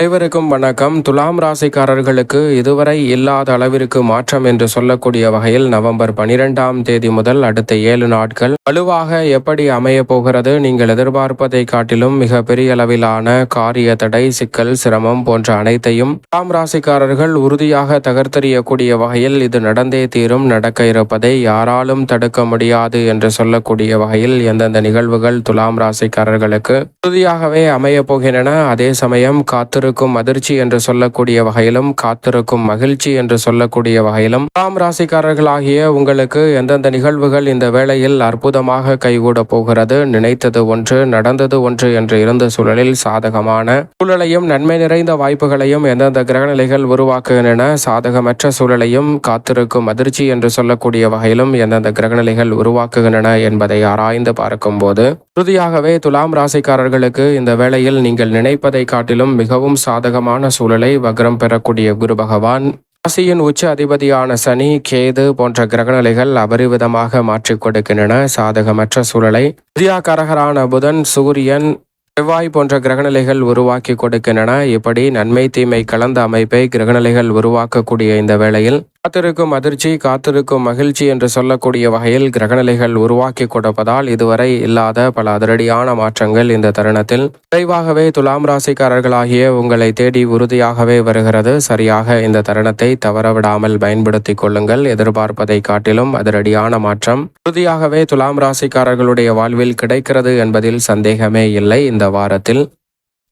அனைவருக்கும் வணக்கம். துலாம் ராசிக்காரர்களுக்கு இதுவரை இல்லாத அளவிற்கு மாற்றம் என்று சொல்லக்கூடிய வகையில் நவம்பர் பனிரெண்டாம் தேதி முதல் அடுத்த ஏழு நாட்கள். வலுவாக எப்படி அமைய போகிறது? நீங்கள் எதிர்பார்ப்பதை காட்டிலும் மிக பெரிய அளவிலான காரிய தடை சிக்கல் சிரமம் போன்ற அனைத்தையும் துலாம் ராசிக்காரர்கள் உறுதியாக தகர்த்தெறியக்கூடிய வகையில் இது நடந்தே தீரும். நடக்க இருப்பதை யாராலும் தடுக்க முடியாது என்று சொல்லக்கூடிய வகையில் எந்தெந்த நிகழ்வுகள் துலாம் ராசிக்காரர்களுக்கு உறுதியாகவே அமைய போகின்றன. அதே சமயம் காத்திரு காத்திருக்கும் அதிர்ச்சி என்று சொல்லக்கூடிய வகையிலும் காத்திருக்கும் மகிழ்ச்சி என்று சொல்லக்கூடிய வகையிலும் துலாம் ராசிக்காரர்களாகிய உங்களுக்கு எந்தெந்த நிகழ்வுகள் இந்த வேளையில் அற்புதமாக கைகூட போகிறது? நினைத்தது ஒன்று நடந்தது ஒன்று என்று இருந்த சூழலில் சாதகமான சூழலையும் நன்மை நிறைந்த வாய்ப்புகளையும் எந்தெந்த கிரகநிலைகள் உருவாக்குகின்றன சாதகமற்ற சூழலையும் காத்திருக்கும் அதிர்ச்சி என்று சொல்லக்கூடிய வகையிலும் எந்தெந்த கிரகநிலைகள் உருவாக்குகின்றன என்பதை ஆராய்ந்து பார்க்கும்போது உறுதியாகவே துலாம் ராசிக்காரர்களுக்கு இந்த வேளையில் நீங்கள் நினைப்பதை காட்டிலும் மிகவும் சாதகமான சூழலை வக்ரம் பெறக்கூடிய குரு பகவான். ராசியின் உச்ச அதிபதியான சனி கேது போன்ற கிரகநிலைகள் அபரிவிதமாக மாற்றிக் கொடுக்கின்றன. சாதகமற்ற சூழலை வித்யாகாரகரான புதன் சூரியன் செவ்வாய் போன்ற கிரகநிலைகள் உருவாக்கி கொடுக்கின்றன. இப்படி நன்மை தீமை கலந்த அமைப்பை கிரகநிலைகள் உருவாக்கக்கூடிய இந்த வேளையில் காத்திருக்கும் அதிர்ச்சி காத்திருக்கும் மகிழ்ச்சி என்று சொல்லக்கூடிய வகையில் கிரகநிலைகள் உருவாக்கி கொடுப்பதால் இதுவரை இல்லாத பல அதிரடியான மாற்றங்கள் இந்த தருணத்தில். விரைவாகவே துலாம் ராசிக்காரர்களாகிய உங்களை தேடி உறுதியாகவே வருகிறது. சரியாக இந்த தருணத்தை தவறவிடாமல் பயன்படுத்திக் கொள்ளுங்கள். எதிர்பார்ப்பதை காட்டிலும் அதிரடியான மாற்றம். உறுதியாகவே துலாம் ராசிக்காரர்களுடைய வாழ்வில் கிடைக்கிறது என்பதில் சந்தேகமே இல்லை. இந்த வாரத்தில்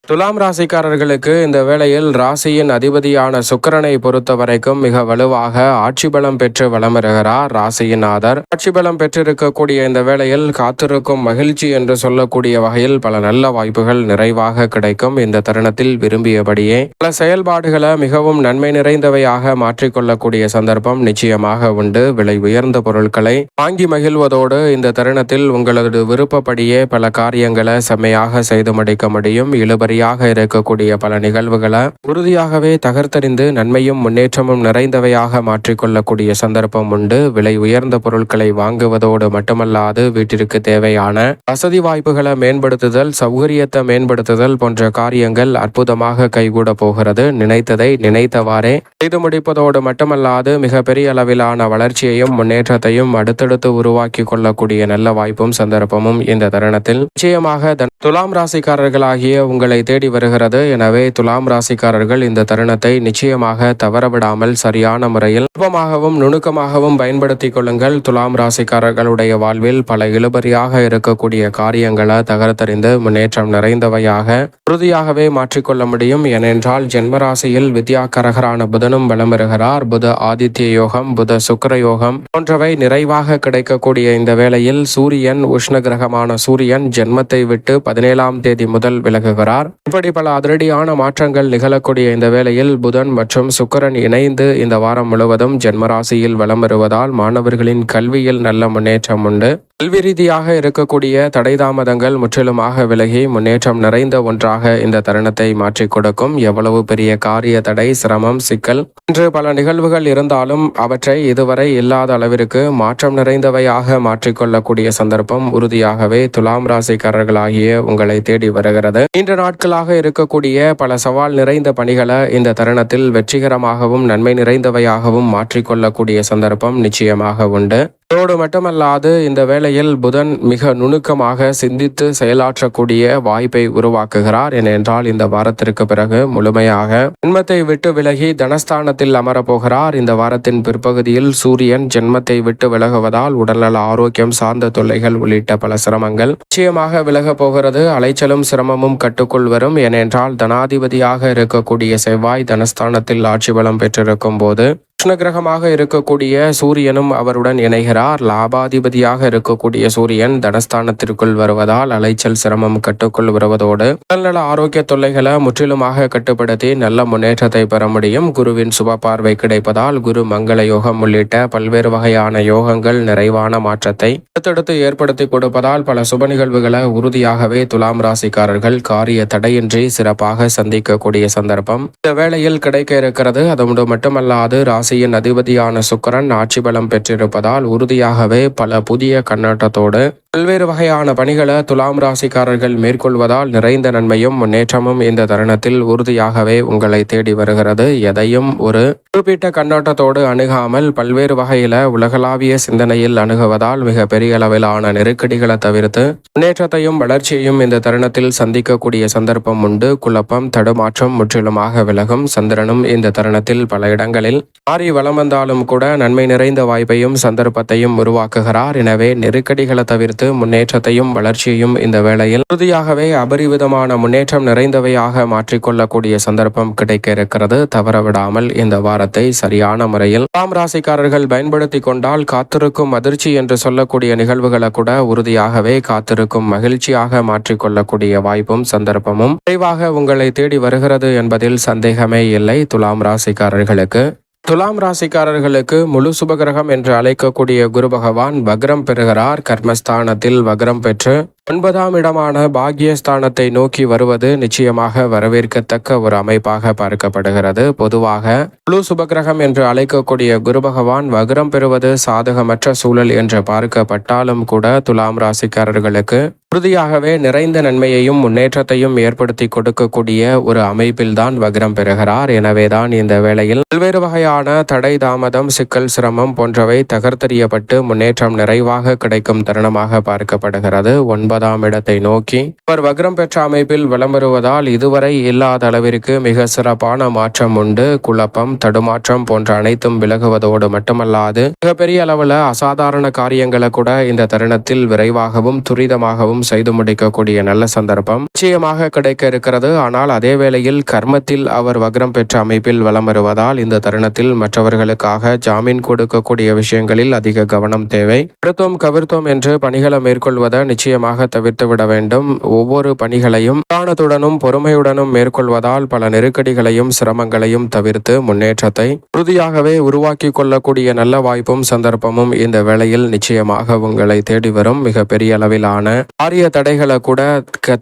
துலாம் ராசிக்காரர்களுக்கு இந்த வேளையில் ராசியின் அதிபதியான சுக்கரனை பொறுத்த வரைக்கும் மிக வலுவாக ஆட்சி பலம் பெற்று வளமருகிறார் ராசியின் ஆதர். ஆட்சி பலம் பெற்றிருக்கக்கூடிய இந்த வேளையில் காத்திருக்கும் மகிழ்ச்சி என்று சொல்லக்கூடிய வகையில் பல நல்ல வாய்ப்புகள் நிறைவாக கிடைக்கும். இந்த தருணத்தில் விரும்பியபடியே பல செயல்பாடுகளை மிகவும் நன்மை நிறைந்தவையாக மாற்றிக்கொள்ளக்கூடிய சந்தர்ப்பம் நிச்சயமாக உண்டு. விலை உயர்ந்த பொருட்களை வாங்கி மகிழ்வதோடு இந்த தருணத்தில் உங்களது விருப்பப்படியே பல காரியங்களை செம்மையாக செய்து முடிக்க முடியும். இழுபறி வழியாக இருக்கக்கூடிய பல நிகழ்வுகளை உறுதியாகவே தகர்த்தறிந்து நன்மையும் முன்னேற்றமும் நிறைந்தவையாக மாற்றிக்கொள்ளக்கூடிய சந்தர்ப்பம் உண்டு. விலை உயர்ந்த பொருட்களை வாங்குவதோடு மட்டுமல்லாது வீட்டிற்கு தேவையான வசதி வாய்ப்புகளை மேம்படுத்துதல் சௌகரியத்தை மேம்படுத்துதல் போன்ற காரியங்கள் அற்புதமாக கைகூட போகிறது. நினைத்ததை நினைத்தவாறே செய்து முடிப்பதோடு மட்டுமல்லாது மிக பெரிய அளவிலான வளர்ச்சியையும் முன்னேற்றத்தையும் அடுத்தடுத்து உருவாக்கி கொள்ளக்கூடிய நல்ல வாய்ப்பும் சந்தர்ப்பமும் இந்த தருணத்தில் நிச்சயமாக துலாம் ராசிக்காரர்களாகிய உங்களை தேடி வருகிறது. எனவே துலாம் ராசிக்காரர்கள் இந்த தருணத்தை நிச்சயமாக தவறவிடாமல் சரியான முறையில் சுலபமாகவும் நுணுக்கமாகவும் பயன்படுத்திக் கொள்ளுங்கள். துலாம் ராசிக்காரர்களுடைய வாழ்வில் பல இழுபறியாக இருக்கக்கூடிய காரியங்களை தகர்த்தறிந்து முன்னேற்றம் நிறைந்தவையாக உறுதியாகவே மாற்றிக்கொள்ள முடியும். ஏனென்றால் ஜென்மராசியில் வித்யாகரகரான புதனும் வலம் வருகிறார். புத ஆதித்ய யோகம் புத சுக்கர யோகம் போன்றவை நிறைவாக கிடைக்கக்கூடிய இந்த வேளையில் சூரியன் உஷ்ண கிரகமான சூரியன் ஜென்மத்தை விட்டு பதினேழாம் தேதி முதல் விலகுகிறார். இப்படி பல அதிரடியான மாற்றங்கள் நிகழக்கூடிய இந்த வேளையில் புதன் மற்றும் சுக்கரன் இணைந்து இந்த வாரம் முழுவதும் ஜென்மராசியில் வலம் வருவதால் மாணவர்களின் கல்வியில் நல்ல முன்னேற்றம் உண்டு. கல்வி ரீதியாக இருக்கக்கூடிய தடை தாமதங்கள் முற்றிலுமாக விலகி முன்னேற்றம் நிறைந்த ஒன்றாக இந்த தருணத்தை மாற்றிக் கொடுக்கும் எவ்வளவு பெரிய காரிய தடை சிரமம் சிக்கல் என்று பல நிகழ்வுகள் இருந்தாலும் அவற்றை இதுவரை இல்லாத அளவிற்கு மாற்றம் நிறைந்தவையாக மாற்றிக்கொள்ளக்கூடிய சந்தர்ப்பம் உறுதியாகவே துலாம் ராசிக்காரர்களாகிய உங்களை தேடி வருகிறது. இன்று நாட்களாக இருக்கக்கூடிய பல சவால் நிறைந்த பணிகளை இந்த தருணத்தில் வெற்றிகரமாகவும் நன்மை நிறைந்தவையாகவும் மாற்றிக்கொள்ளக்கூடிய சந்தர்ப்பம் நிச்சயமாக உண்டு. அதோடு மட்டுமல்லாது இந்த வேளையில் புதன் மிக நுணுக்கமாக சிந்தித்து செயலாற்றக்கூடிய வாய்ப்பை உருவாக்குகிறார். ஏனென்றால் இந்த வாரத்திற்கு பிறகு முழுமையாக ஜென்மத்தை விட்டு விலகி தனஸ்தானத்தில் அமரப்போகிறார். இந்த வாரத்தின் பிற்பகுதியில் சூரியன் ஜென்மத்தை விட்டு விலகுவதால் உடல்நல ஆரோக்கியம் சார்ந்த தொல்லைகள் உள்ளிட்ட பல சிரமங்கள் நிச்சயமாக விலகப் போகிறது. அலைச்சலும் சிரமமும் கட்டுக்குள் வரும். ஏனென்றால் தனாதிபதியாக இருக்கக்கூடிய செவ்வாய் தனஸ்தானத்தில் ஆட்சி பலம் பெற்றிருக்கும் போது கிருஷ்ண கிரகமாக இருக்கக்கூடிய சூரியனும் அவருடன் இணைகிறார். லாபாதிபதியாக இருக்கக்கூடிய சூரியன் தனஸ்தானத்திற்குள் வருவதால் அலைச்சல் சிரமம் கட்டுக்குள் வருவதோடு உடல்நல ஆரோக்கிய தொல்லைகளை முற்றிலுமாக கட்டுப்படுத்தி நல்ல முன்னேற்றத்தை பெற முடியும். குருவின் சுப பார்வை கிடைப்பதால் குரு மங்கள யோகம் உள்ளிட்ட பல்வேறு வகையான யோகங்கள் நிறைவான மாற்றத்தை அடுத்தடுத்து ஏற்படுத்தி கொடுப்பதால் பல சுப நிகழ்வுகளை உறுதியாகவே துலாம் ராசிக்காரர்கள் காரிய தடையின்றி சிறப்பாக சந்திக்கக்கூடிய சந்தர்ப்பம். இந்த வேளையில் கிடைக்க இருக்கிறது. அதோடு மட்டுமல்லாது ராசி ராசியின் அதிபதியான சுக்கரன் ஆட்சி பலம் பெற்றிருப்பதால் உறுதியாகவே பல புதிய கண்ணோட்டத்தோடு பல்வேறு வகையான பணிகளை துலாம் ராசிக்காரர்கள் மேற்கொள்வதால் நிறைந்த நன்மையும் முன்னேற்றமும் இந்த தருணத்தில் உறுதியாகவே உங்களை தேடி வருகிறது. எதையும் ஒரு குறிப்பிட்ட கண்ணோட்டத்தோடு அணுகாமல் பல்வேறு வகையில உலகளாவிய சிந்தனையில் அணுகுவதால் மிக பெரிய அளவிலான நெருக்கடிகளை தவிர்த்து முன்னேற்றத்தையும் வளர்ச்சியையும் இந்த தருணத்தில் சந்திக்கக்கூடிய சந்தர்ப்பம் உண்டு. குழப்பம் தடுமாற்றம் முற்றிலுமாக விலகும். சந்திரனும் இந்த தருணத்தில் பல இடங்களில் மாறி வளம் வந்தாலும் கூட நன்மை நிறைந்த வாய்ப்பையும் சந்தர்ப்பத்தையும் உருவாக்குகிறார். எனவே நெருக்கடிகளை தவிர்த்து முன்னேற்றத்தையும் வளர்ச்சியையும் இந்த வேளையில் உறுதியாகவே அபரிவிதமான முன்னேற்றம் நிறைந்தவையாக மாற்றிக்கொள்ளக்கூடிய சந்தர்ப்பம் கிடைக்க இருக்கிறது தவறவிடாமல் இந்த வாரத்தை சரியான முறையில் தாம் ராசிக்காரர்கள் பயன்படுத்தி கொண்டால் காத்திருக்கும் அதிர்ச்சி என்று சொல்லக்கூடிய நிகழ்வுகளை கூட உறுதியாகவே காத்திருக்கும் மகிழ்ச்சியாக மாற்றிக்கொள்ளக்கூடிய வாய்ப்பும் சந்தர்ப்பமும் விரைவாக உங்களை தேடி வருகிறது என்பதில் சந்தேகமே இல்லை. துலாம் ராசிக்காரர்களுக்கு துலாம் ராசிக்காரர்களுக்கு முழு சுபகிரகம் என்று அழைக்கக்கூடிய குரு பகவான் வக்ரம் பெறுகிறார். கர்மஸ்தானத்தில் வக்ரம் பெற்று ஒன்பதாம் இடமான பாக்கியஸ்தானத்தை நோக்கி வருவது நிச்சயமாக வரவேற்கத்தக்க ஒரு அமைப்பாக பார்க்கப்படுகிறது. பொதுவாக குழு சுபகிரகம் என்று அழைக்கக்கூடிய குரு பகவான் வக்ரம் பெறுவது சாதகமற்ற சூழல் என்று பார்க்கப்பட்டாலும் கூட துலாம் ராசிக்காரர்களுக்கு உறுதியாகவே நிறைந்த நன்மையையும் முன்னேற்றத்தையும் ஏற்படுத்தி கொடுக்கக்கூடிய ஒரு அமைப்பில்தான் வக்ரம் பெறுகிறார். எனவேதான் இந்த வேளையில் பல்வேறு வகையான தடை தாமதம் சிக்கல் சிரமம் போன்றவை தகர்த்தெறியப்பட்டு முன்னேற்றம் நிறைவாக கிடைக்கும் தருணமாக பார்க்கப்படுகிறது. ஒன்பது ஒன்பதாம் இடத்தை நோக்கி. அவர் வக்ரம் பெற்ற அமைப்பில் வலம் வருவதால் இதுவரை இல்லாத அளவிற்கு மிக சிறப்பான மாற்றம் உண்டு. குழப்பம் தடுமாற்றம் போன்ற அனைத்தும் விலகுவதோடு மட்டுமல்லாது மிகப்பெரிய அளவில் அசாதாரண காரியங்களை கூட இந்த தருணத்தில் விரைவாகவும் துரிதமாகவும் செய்து முடிக்கக்கூடிய நல்ல சந்தர்ப்பம் நிச்சயமாக கிடைக்க இருக்கிறது. ஆனால் அதே வேளையில் கர்மத்தில் அவர் வக்ரம் பெற்ற அமைப்பில் வலம் வருவதால் இந்த தருணத்தில் மற்றவர்களுக்காக ஜாமீன் கொடுக்கக்கூடிய விஷயங்களில் அதிக கவனம் தேவை. அடுத்தோம் கவிர்த்தோம் என்று பணிகளை மேற்கொள்வதை நிச்சயமாக தவிர்த்து விட வேண்டும். ஒவ்வொரு பணிகளையும் நிதானத்துடனும் பொறுமையுடனும் மேற்கொள்வதால் பல நெருக்கடிகளையும் சிரமங்களையும் தவிர்த்து முன்னேற்றத்தை உறுதியாகவே உருவாக்கி கொள்ளக்கூடிய நல்ல வாய்ப்பும் சந்தர்ப்பமும் இந்த வேளையில் நிச்சயமாக உங்களை தேடி வரும். மிக பெரிய அளவிலான ஆரிய தடைகளை கூட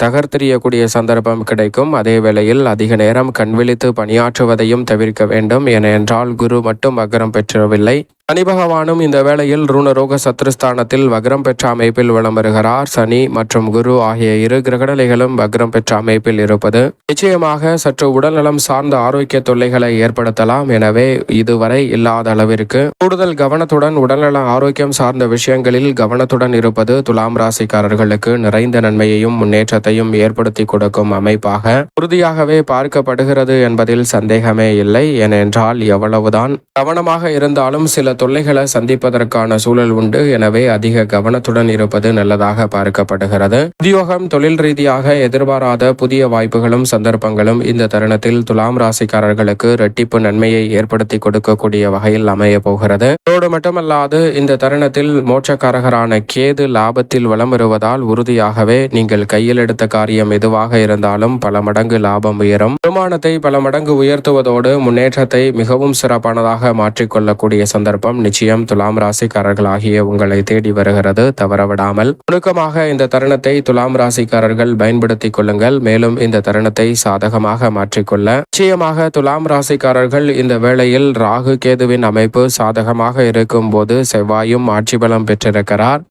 தகர்த்தெறியக்கூடிய சந்தர்ப்பம் கிடைக்கும். அதே வேளையில் அதிக நேரம் கண்விழித்து பணியாற்றுவதையும் தவிர்க்க வேண்டும். ஏனென்றால் குரு மட்டும் அகரம் பெற்றவில்லை. சனி பகவானும் இந்த வேளையில் ருணரோக சத்ருஸ்தானத்தில் வக்ரம் பெற்ற அமைப்பில் வலம் வருகிறார். சனி மற்றும் குரு ஆகிய இரு கிரகடலைகளும் வக்ரம் பெற்ற அமைப்பில் இருப்பது நிச்சயமாக சற்று உடல்நலம் சார்ந்த ஆரோக்கிய தொல்லைகளை ஏற்படுத்தலாம். எனவே இதுவரை இல்லாத அளவிற்கு கூடுதல் கவனத்துடன் உடல்நல ஆரோக்கியம் சார்ந்த விஷயங்களில் கவனத்துடன் இருப்பது துலாம் ராசிக்காரர்களுக்கு நிறைந்த நன்மையையும் முன்னேற்றத்தையும் ஏற்படுத்தி கொடுக்கும் அமைப்பாக உறுதியாகவே பார்க்கப்படுகிறது என்பதில் சந்தேகமே இல்லை. ஏனென்றால் எவ்வளவுதான் கவனமாக இருந்தாலும் சில தொல்லைகளை சந்திப்பதற்கான சூழல் உண்டு. எனவே அதிக கவனத்துடன் இருப்பது நல்லதாக பார்க்கப்படுகிறது. உத்தியோகம் தொழில் ரீதியாக எதிர்பாராத புதிய வாய்ப்புகளும் சந்தர்ப்பங்களும் இந்த தருணத்தில் துலாம் ராசிக்காரர்களுக்கு இரட்டிப்பு நன்மையை ஏற்படுத்தி கொடுக்கக்கூடிய வகையில் அமைய போகிறது. அதோடு மட்டுமல்லாது இந்த தருணத்தில் மோட்சக்காரகரான கேது லாபத்தில் வளம் வருவதால் உறுதியாகவே நீங்கள் கையில் எடுத்த காரியம் எதுவாக இருந்தாலும் பல மடங்கு லாபம் உயரும். வருமானத்தை பல மடங்கு உயர்த்துவதோடு முன்னேற்றத்தை மிகவும் சிறப்பானதாக மாற்றிக்கொள்ளக்கூடிய சந்தர்ப்பம் நிச்சயம் துலாம் ராசிக்காரர்கள் ஆகிய உங்களை தேடி வருகிறது. தவறவிடாமல் நுணுக்கமாக இந்த தருணத்தை துலாம் ராசிக்காரர்கள் பயன்படுத்திக் கொள்ளுங்கள். மேலும் இந்த தருணத்தை சாதகமாக மாற்றிக்கொள்ள நிச்சயமாக துலாம் ராசிக்காரர்கள் இந்த வேளையில் ராகு கேதுவின் அமைப்பு சாதகமாக இருக்கும் போது செவ்வாயும் ஆட்சி பலம் பெற்றிருக்கிறார்.